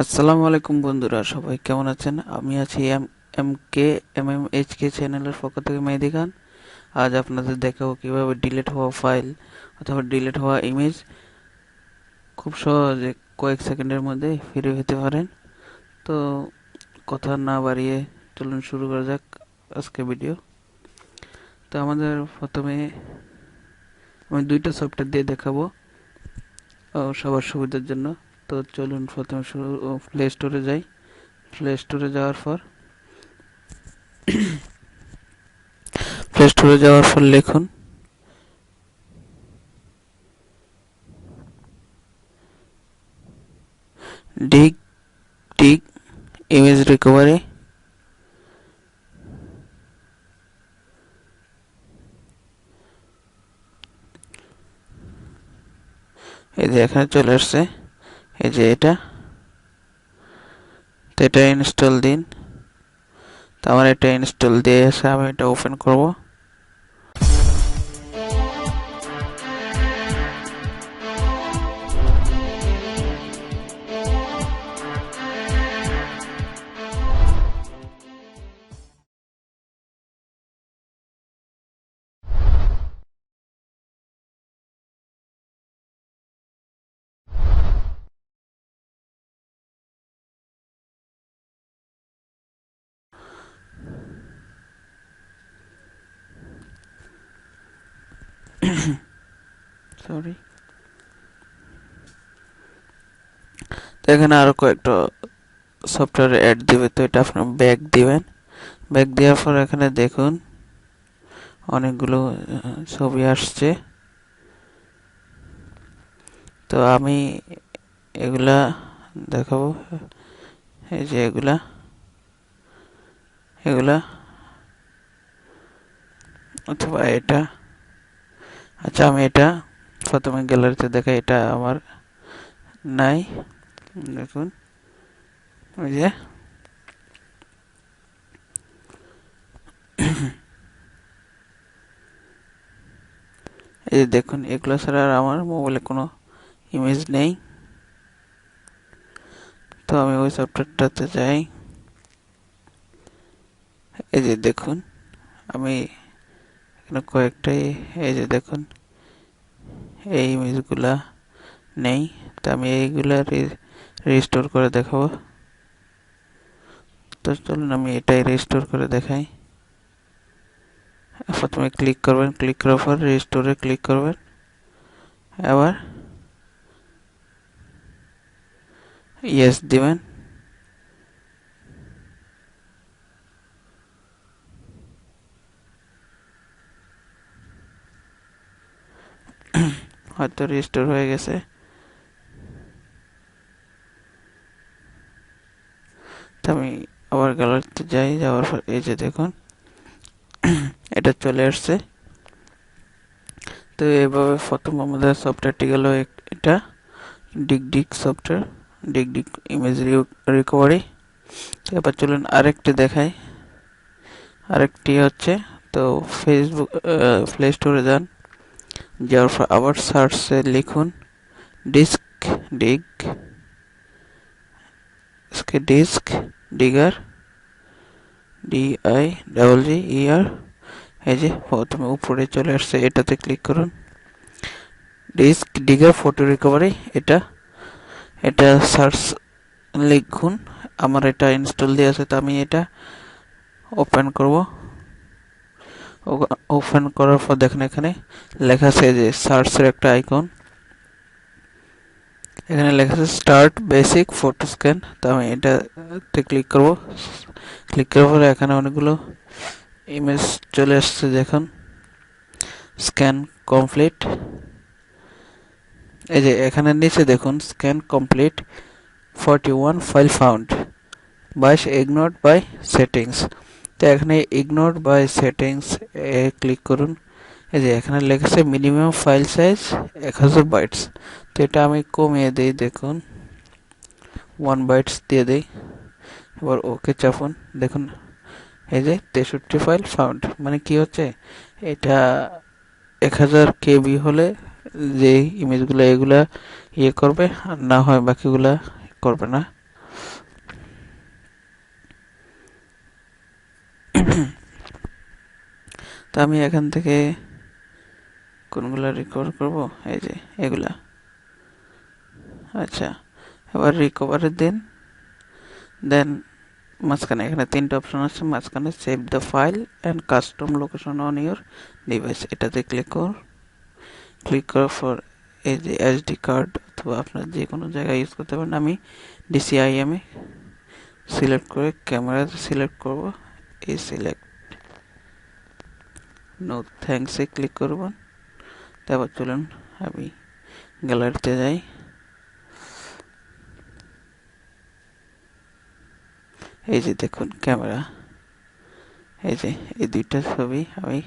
আসসালামু আলাইকুম বন্ধুরা, সবাই কেমন আছেন? আমি আছি M M K M M H K চ্যানেলের পক্ষ থেকে মেহেদি খান। আজ আপনাদের দেখাবো কীভাবে ডিলিট হওয়া ফাইল অথবা ডিলিট হওয়া ইমেজ। খুব সহজে কয়েক সেকেন্ডের মধ্যে ফিরে পেতে পারেন। তো কথা না বাড়িয়ে চলুন শুরু করা যাক আজকে ভিডিও। তো আমাদের প্রথমে আমি দুইটা সফটওয়্যার দিয়ে দেখাবো সবার সুবিধার জন্য। তো চলুন প্রথমে শুরু প্লে স্টোরে যাই। প্লে স্টোরে যাওয়ার পর প্লে স্টোরে যাওয়ার পর লিখুন ডিগ ডিগ ইমেজ রিকভারি এই যে এখানে চলে আসছে। এই যে এটা। তো এটা ইনস্টল দিন। তো আমার এটা ইনস্টল দিয়ে এসে আমি এটা ওপেন করব। সরি তো এখানে আরও কয়েকটা সফটওয়্যার অ্যাড দিবে, তো এটা আপনার ব্যাক দিবেন। ব্যাক দেওয়ার পর এখানে দেখুন, অনেকগুলো ছবি আসছে। তো আমি এগুলা দেখাবো। এই যে এগুলা এগুলা, অথবা এটা। আচ্ছা আমি এটা প্রথমে গ্যালারিতে দেখাই, এটা আমার নাই। দেখুন, ওই যে। এই দেখুন, এগুলো ছাড়া আর আমার মোবাইলে কোনো ইমেজ নেই। তো আমি ওই সফটওয়্যারটাতে যাই। এই যে দেখুন, আমি এখানে কয়েকটাই এই যে দেখুন, এই ইমেজগুলা নেই, তো আমি এইগুলা রিস্টোর করে দেখাবো। তো চলুন আমি এটাই রিস্টোর করে দেখাই। প্রথমে ক্লিক করবেন ক্লিক করার পর রিস্টোরে ক্লিক করবেন। আবার ইয়েস দিবেন। হয়তো রিস্টোর হয়ে গেছে। আমি আবার গ্যালারিতে যাই, যাওয়ার পর এই যে দেখুন, এটা চলে আসছে। তো এভাবে প্রথম আমাদের সফটওয়্যারটি গেল এটা dig dig software dig dig image recovery এবার চলুন আরেকটি দেখাই। আরেকটি হচ্ছে, তো ফেসবুক প্লে স্টোরে যান। যাওয়ার পর আবার সার্চে লিখুন disk dig, disk digger D I double G E R এই যে প্রথমে উপরে চলে আসছে, এটাতে ক্লিক করুন। ডিস্ক ডিগার ফটো রিকভারি, এটা এটা সার্চ লিখুন। আমার এটা ইনস্টল দিয়ে আছে, তো আমি এটা ওপেন করব। ওপেন করার পর দেখেন এখানে লেখা আছে যে সার্চের একটা আইকন এখানে লেখা আছে স্টার্ট বেসিক ফটো স্ক্যান তো আমি এটাতে ক্লিক করব। ক্লিক করার পরে এখানে অনেকগুলো ইমেজ চলে আসছে দেখুন। স্ক্যান কমপ্লিট এই যে এখানে নিচে দেখুন scan complete forty one file found বাইশ ইগনোরড বাই সেটিংস তো এখানে ইগনোর বাই সেটিংস এ ক্লিক করুন। এই যে এখানে লেখেছে মিনিমাম ফাইল সাইজ এক হাজার বাইটস তো এটা আমি কমিয়ে দিই, দেখুন। ওয়ান বাইটস দিয়ে দিই। এবার ওকে চাপুন। দেখুন, এই যে তেষট্টি ফাইল ফাউন্ড মানে কি হচ্ছে? এটা এক হাজার কেবি হলে যে ইমেজগুলো এগুলা ইয়ে করবে, আর না হয় বাকিগুলা করবে না। তো আমি এখান থেকে কোনগুলা রিকভার করব? এই যে, এগুলা। আচ্ছা এবার রিকভারের দিন। দেন মাঝখানে এখানে তিনটা অপশন আছে। মাঝখানে save the file and custom location on your device এটাতে ক্লিক কর। ক্লিক করার পর এই যে এসডি কার্ড অথবা আপনার যে কোনো জায়গায় ইউজ করতে পারেন। আমি ডিসিআইএম সিলেক্ট করে ক্যামেরাতে সিলেক্ট করব। এই সিলেক্ট নো থ্যাঙ্কসে ক্লিক করব। তারপর চলুন, আমি গ্যালারিতে যাই। এই যে দেখুন, ক্যামেরা। এই যে, এই দুইটা ছবি আমি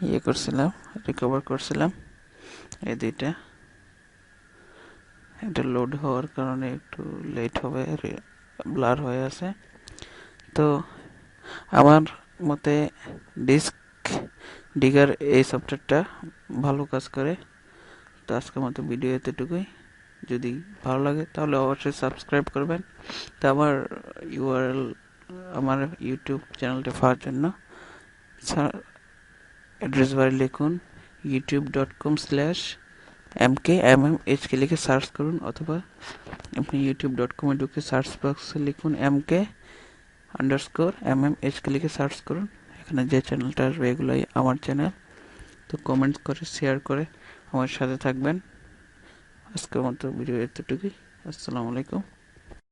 ইয়ে করছিলাম রিকভার করছিলাম। এই দুইটা। এটা লোড হওয়ার কারণে একটু লেট হবে ব্লার হয়ে আছে। তো আমার মতে ডিস্ক ডিগার এই সফটওয়্যারটা ভালো কাজ করে। তো আজকের মতো ভিডিও এতটুকুই। যদি ভালো লাগে তাহলে অবশ্যই সাবস্ক্রাইব করবেন। তো আমার ইউআরএল আমার ইউটিউব চ্যানেলটা পাওয়ার জন্য অ্যাড্রেস বারে লিখুন YouTube dot com slash M K M M H K লিখে সার্চ করুন অথবা আপনি ইউটিউব ডট কমে ঢুকে সার্চ বক্সে লিখুন M K underscore M M H K লিখে সার্চ করুন। এখানে যে চ্যানেলটা আসবে, এগুলোই আমার চ্যানেল তো কমেন্ট করে শেয়ার করে আমার সাথে থাকবেন। আজকের মতো ভিডিও এতটুকুই। আসসালামু আলাইকুম।